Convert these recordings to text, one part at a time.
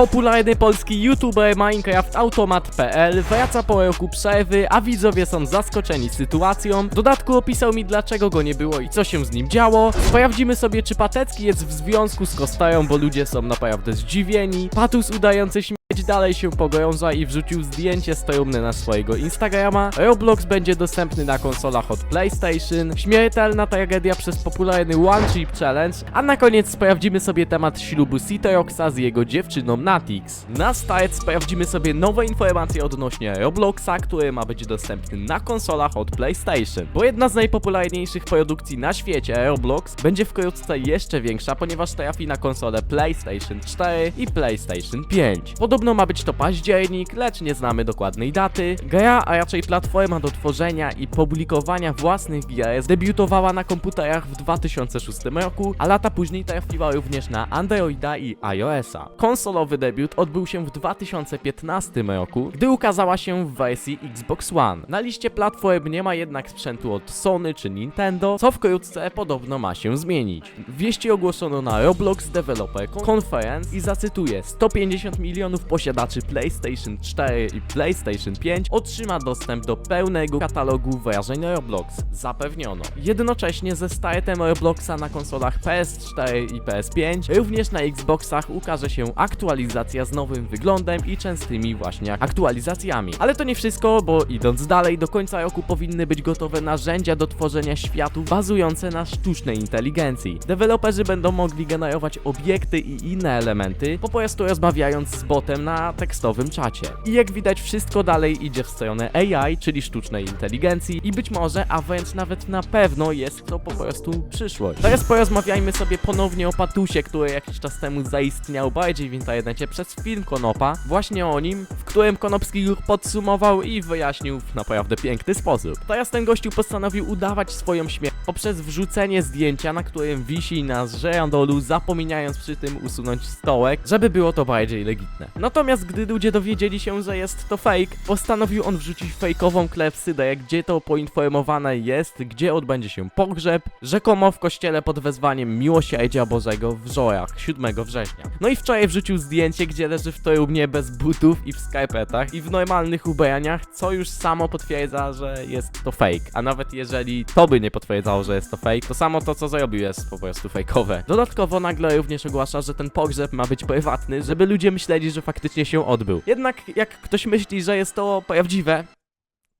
Popularny polski youtuber Minecraft Automat.pl wraca po roku przerwy, a widzowie są zaskoczeni sytuacją. W dodatku opisał mi dlaczego go nie było i co się z nim działo. Sprawdzimy sobie czy Patecki jest w związku z Kostają, bo ludzie są naprawdę zdziwieni. Patus udający dalej się pogrąża i wrzucił zdjęcie z na swojego Instagrama. Roblox będzie dostępny na konsolach od PlayStation. Śmiertelna tragedia przez popularny One Chip Challenge. A na koniec sprawdzimy sobie temat ślubu Citroxa z jego dziewczyną Natix. Na start sprawdzimy sobie nowe informacje odnośnie Robloxa, który ma być dostępny na konsolach od PlayStation. Bo jedna z najpopularniejszych produkcji na świecie, Roblox, będzie wkrótce jeszcze większa, ponieważ trafi na konsole PlayStation 4 i PlayStation 5. Podobno ma być to październik, lecz nie znamy dokładnej daty. Gra, a raczej platforma do tworzenia i publikowania własnych gier debiutowała na komputerach w 2006 roku, a lata później trafiła również na Androida i iOS-a. Konsolowy debiut odbył się w 2015 roku, gdy ukazała się w wersji Xbox One. Na liście platform nie ma jednak sprzętu od Sony czy Nintendo, co wkrótce podobno ma się zmienić. Wieści ogłoszono na Roblox Developer Conference i zacytuję 150 milionów posiadaczy PlayStation 4 i PlayStation 5 otrzyma dostęp do pełnego katalogu wrażeń Roblox. Zapewniono. Jednocześnie ze startem Robloxa na konsolach PS4 i PS5 również na Xboxach ukaże się aktualizacja z nowym wyglądem i częstymi właśnie aktualizacjami. Ale to nie wszystko, bo idąc dalej, do końca roku powinny być gotowe narzędzia do tworzenia światów bazujące na sztucznej inteligencji. Deweloperzy będą mogli generować obiekty i inne elementy, po prostu rozmawiając z botem na tekstowym czacie. I jak widać, wszystko dalej idzie w stronę AI, czyli sztucznej inteligencji i być może, a wręcz nawet na pewno jest to po prostu przyszłość. Teraz porozmawiajmy sobie ponownie o Patusie, który jakiś czas temu zaistniał bardziej w internecie przez film Konopa, właśnie o nim, w którym Konopski już podsumował i wyjaśnił w naprawdę piękny sposób. Teraz ten gościu postanowił udawać swoją śmierć poprzez wrzucenie zdjęcia, na którym wisi na żerandolu, zapominając przy tym usunąć stołek, żeby było to bardziej legitne. Natomiast gdy ludzie dowiedzieli się, że jest to fake, postanowił on wrzucić fejkową klepsydę, gdzie to poinformowane jest, gdzie odbędzie się pogrzeb, rzekomo w kościele pod wezwaniem Miłosierdzia Bożego w Żorach 7 września. No i wczoraj wrzucił zdjęcie, gdzie leży w trumnie bez butów i w skarpetach i w normalnych ubraniach, co już samo potwierdza, że jest to fake. A nawet jeżeli to by nie potwierdzało, że jest to fake, to samo to, co zrobił, jest po prostu fejkowe. Dodatkowo nagle również ogłasza, że ten pogrzeb ma być prywatny, żeby ludzie myśleli, że faktycznie się odbył. Jednak jak ktoś myśli, że jest to prawdziwe,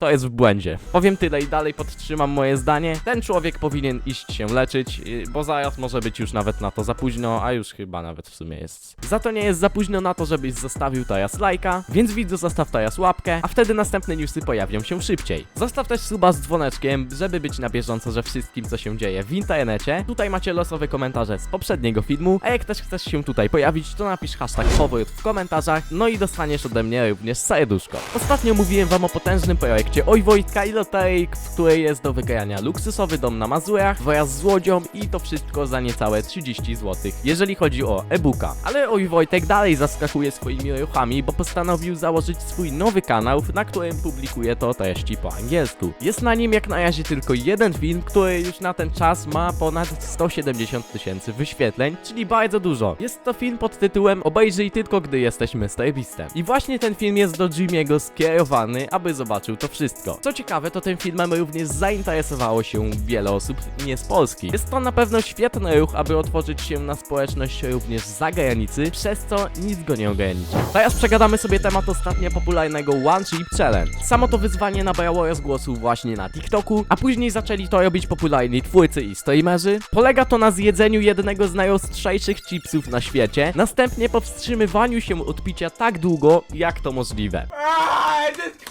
to jest w błędzie. Powiem tyle i dalej podtrzymam moje zdanie. Ten człowiek powinien iść się leczyć, yy, bo zaraz może być już nawet na to za późno, a już chyba nawet w sumie jest. Za to nie jest za późno na to, żebyś zostawił teraz lajka, więc widzu zostaw teraz łapkę, a wtedy następne newsy pojawią się szybciej. Zostaw też suba z dzwoneczkiem, żeby być na bieżąco ze wszystkim, co się dzieje w internecie. Tutaj macie losowe komentarze z poprzedniego filmu, a jak też chcesz się tutaj pojawić, to napisz hashtag powrót w komentarzach, no i dostaniesz ode mnie również serduszko. Ostatnio mówiłem wam o potężnym projekcie Oj Wojtka i loterii, w której jest do wygrania luksusowy dom na Mazurach wraz z łodzią i to wszystko za niecałe 30 zł, jeżeli chodzi o e-booka. Ale Oj Wojtek dalej zaskakuje swoimi ruchami, bo postanowił założyć swój nowy kanał, na którym publikuje to treści po angielsku. Jest na nim jak na razie tylko jeden film, który już na ten czas ma ponad 170 tysięcy wyświetleń, czyli bardzo dużo. Jest to film pod tytułem Obejrzyj tylko gdy jesteś Mr. Beastem. I właśnie ten film jest do Jimmy'ego skierowany, aby zobaczył to wszystko. Co ciekawe, to tym filmem również zainteresowało się wiele osób nie z Polski. Jest to na pewno świetny ruch, aby otworzyć się na społeczność również z zagranicy, przez co nic go nie ogranicza. Teraz przegadamy sobie temat ostatnio popularnego One Chip Challenge. Samo to wyzwanie nabrało rozgłosu właśnie na TikToku, a później zaczęli to robić popularni twórcy i streamerzy. Polega to na zjedzeniu jednego z najostrzejszych chipsów na świecie, następnie powstrzymywaniu się od picia tak długo, jak to możliwe. Sir,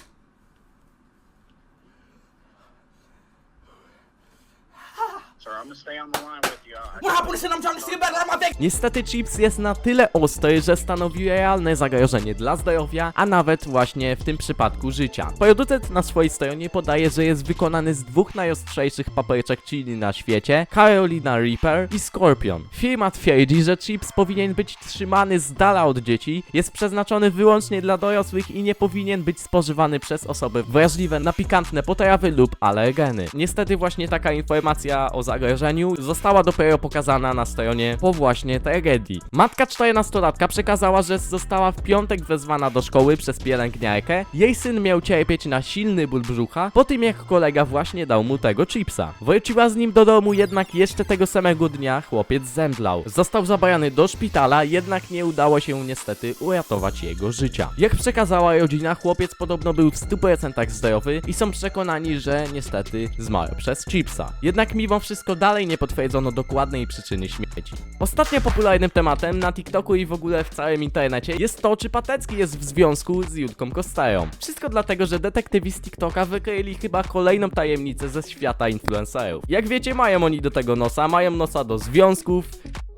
I'm Niestety chips jest na tyle ostry, że stanowi realne zagrożenie dla zdrowia, a nawet właśnie w tym przypadku życia. Producent na swojej stronie podaje, że jest wykonany z dwóch najostrzejszych papryczek chili na świecie, Carolina Reaper i Scorpion. Firma twierdzi, że chips powinien być trzymany z dala od dzieci, jest przeznaczony wyłącznie dla dorosłych i nie powinien być spożywany przez osoby wrażliwe na pikantne potrawy lub alergeny. Niestety właśnie taka informacja o zagrożeniu została dopiero pokazana na stronie po właśnie tragedii. Matka 14-latka przekazała, że została w piątek wezwana do szkoły przez pielęgniarkę. Jej syn miał cierpieć na silny ból brzucha po tym jak kolega właśnie dał mu tego chipsa. Wróciła z nim do domu, jednak jeszcze tego samego dnia chłopiec zemdlał. Został zabrany do szpitala, jednak nie udało się niestety uratować jego życia. Jak przekazała rodzina, chłopiec podobno był w 100% zdrowy i są przekonani, że niestety zmarł przez chipsa. Jednak mimo wszystko dalej nie potwierdzono dokładnej przyczyny śmierci. Ostatnio popularnym tematem na TikToku i w ogóle w całym internecie jest to, czy Patecki jest w związku z Julką Kostają. Wszystko dlatego, że detektywi z TikToka wykryli chyba kolejną tajemnicę ze świata influencerów. Jak wiecie, mają oni do tego nosa, mają nosa do związków,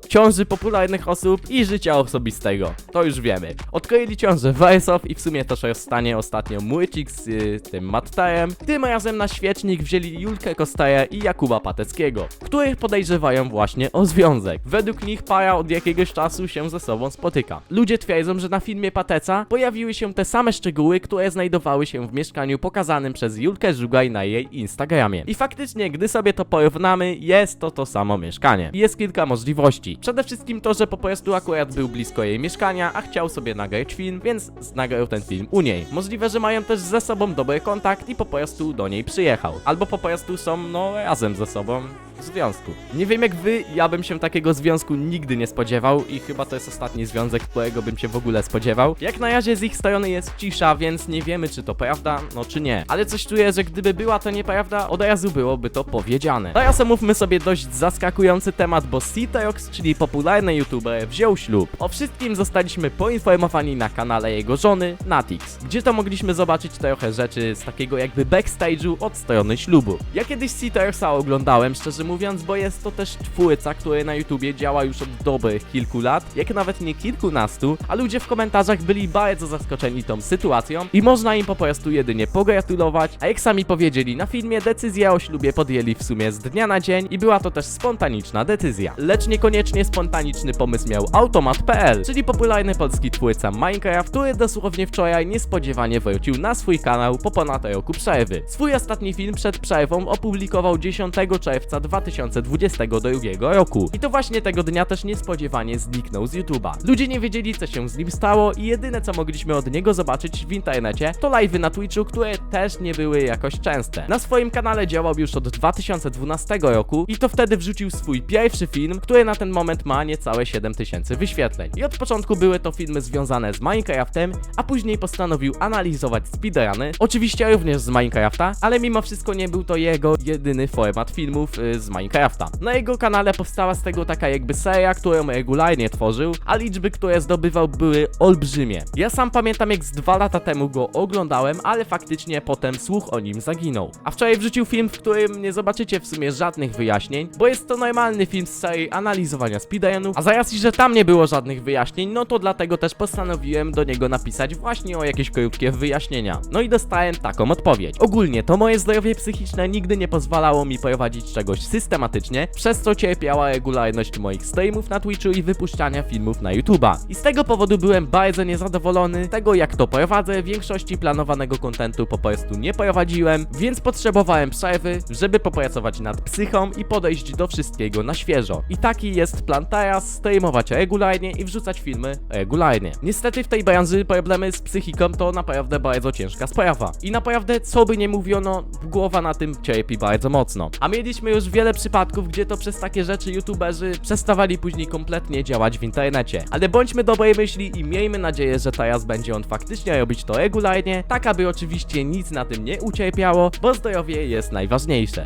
ciąży popularnych osób i życia osobistego. To już wiemy. Odkryli ciążę Wersow i w sumie też rozstanie ostatnio Młycik z y, tym Mattarem. Tym razem na świecznik wzięli Julkę Kostaja i Jakuba Pateckiego, których podejrzewają właśnie o związek. Według nich para od jakiegoś czasu się ze sobą spotyka. Ludzie twierdzą, że na filmie Pateca pojawiły się te same szczegóły, które znajdowały się w mieszkaniu pokazanym przez Julkę Żugaj na jej Instagramie. I faktycznie, gdy sobie to porównamy, jest to to samo mieszkanie. Jest kilka możliwości. Przede wszystkim to, że po prostu akurat był blisko jej mieszkania, a chciał sobie nagrać film, więc nagrał ten film u niej. Możliwe, że mają też ze sobą dobry kontakt i po prostu do niej przyjechał. Albo po prostu są, no, razem ze sobą związku. Nie wiem jak wy, ja bym się takiego związku nigdy nie spodziewał i chyba to jest ostatni związek, którego bym się w ogóle spodziewał. Jak na razie z ich strony jest cisza, więc nie wiemy czy to prawda, no czy nie. Ale coś czuję, że gdyby była to nieprawda, od razu byłoby to powiedziane. Teraz omówmy sobie dość zaskakujący temat, bo Citerox, czyli popularny youtuber, wziął ślub. O wszystkim zostaliśmy poinformowani na kanale jego żony, Natix, gdzie to mogliśmy zobaczyć trochę rzeczy z takiego jakby backstage'u od strony ślubu. Ja kiedyś Citeroxa oglądałem, szczerze mówiąc, bo jest to też twórca, który na YouTubie działa już od dobrych kilku lat, jak nawet nie kilkunastu, a ludzie w komentarzach byli bardzo zaskoczeni tą sytuacją i można im po prostu jedynie pogratulować, a jak sami powiedzieli na filmie, decyzję o ślubie podjęli w sumie z dnia na dzień i była to też spontaniczna decyzja. Lecz niekoniecznie spontaniczny pomysł miał Automat.pl, czyli popularny polski twórca Minecraft, który dosłownie wczoraj niespodziewanie wrócił na swój kanał po ponad roku przerwy. Swój ostatni film przed przerwą opublikował 10 czerwca 2022 roku. I to właśnie tego dnia też niespodziewanie zniknął z YouTube'a. Ludzie nie wiedzieli co się z nim stało i jedyne co mogliśmy od niego zobaczyć w internecie to live'y na Twitchu, które też nie były jakoś częste. Na swoim kanale działał już od 2012 roku i to wtedy wrzucił swój pierwszy film, który na ten moment ma niecałe 7000 wyświetleń. I od początku były to filmy związane z Minecraftem, a później postanowił analizować speedruny, oczywiście również z Minecrafta, ale mimo wszystko nie był to jego jedyny format filmów y, z Minecrafta. Na jego kanale powstała z tego taka jakby seria, którą regularnie tworzył, a liczby, które zdobywał były olbrzymie. Ja sam pamiętam jak z dwa lata temu go oglądałem, ale faktycznie potem słuch o nim zaginął. A wczoraj wrzucił film, w którym nie zobaczycie w sumie żadnych wyjaśnień, bo jest to normalny film z serii analizowania speedrunów, a i że tam nie było żadnych wyjaśnień, no to dlatego też postanowiłem do niego napisać właśnie o jakieś krótkie wyjaśnienia. No i dostałem taką odpowiedź. Ogólnie to moje zdrowie psychiczne nigdy nie pozwalało mi prowadzić czegoś systematycznie, przez co cierpiała regularność moich streamów na Twitchu i wypuszczania filmów na YouTube'a. I z tego powodu byłem bardzo niezadowolony tego jak to prowadzę, większości planowanego kontentu po prostu nie prowadziłem, więc potrzebowałem przerwy, żeby popracować nad psychą i podejść do wszystkiego na świeżo. I taki jest plan teraz, streamować regularnie i wrzucać filmy regularnie. Niestety w tej branży problemy z psychiką to naprawdę bardzo ciężka sprawa. I naprawdę, co by nie mówiono, głowa na tym cierpi bardzo mocno. A mieliśmy już wiele przypadków, gdzie to przez takie rzeczy youtuberzy przestawali później kompletnie działać w internecie. Ale bądźmy dobrej myśli i miejmy nadzieję, że teraz będzie on faktycznie robić to regularnie, tak aby oczywiście nic na tym nie ucierpiało, bo zdrowie jest najważniejsze.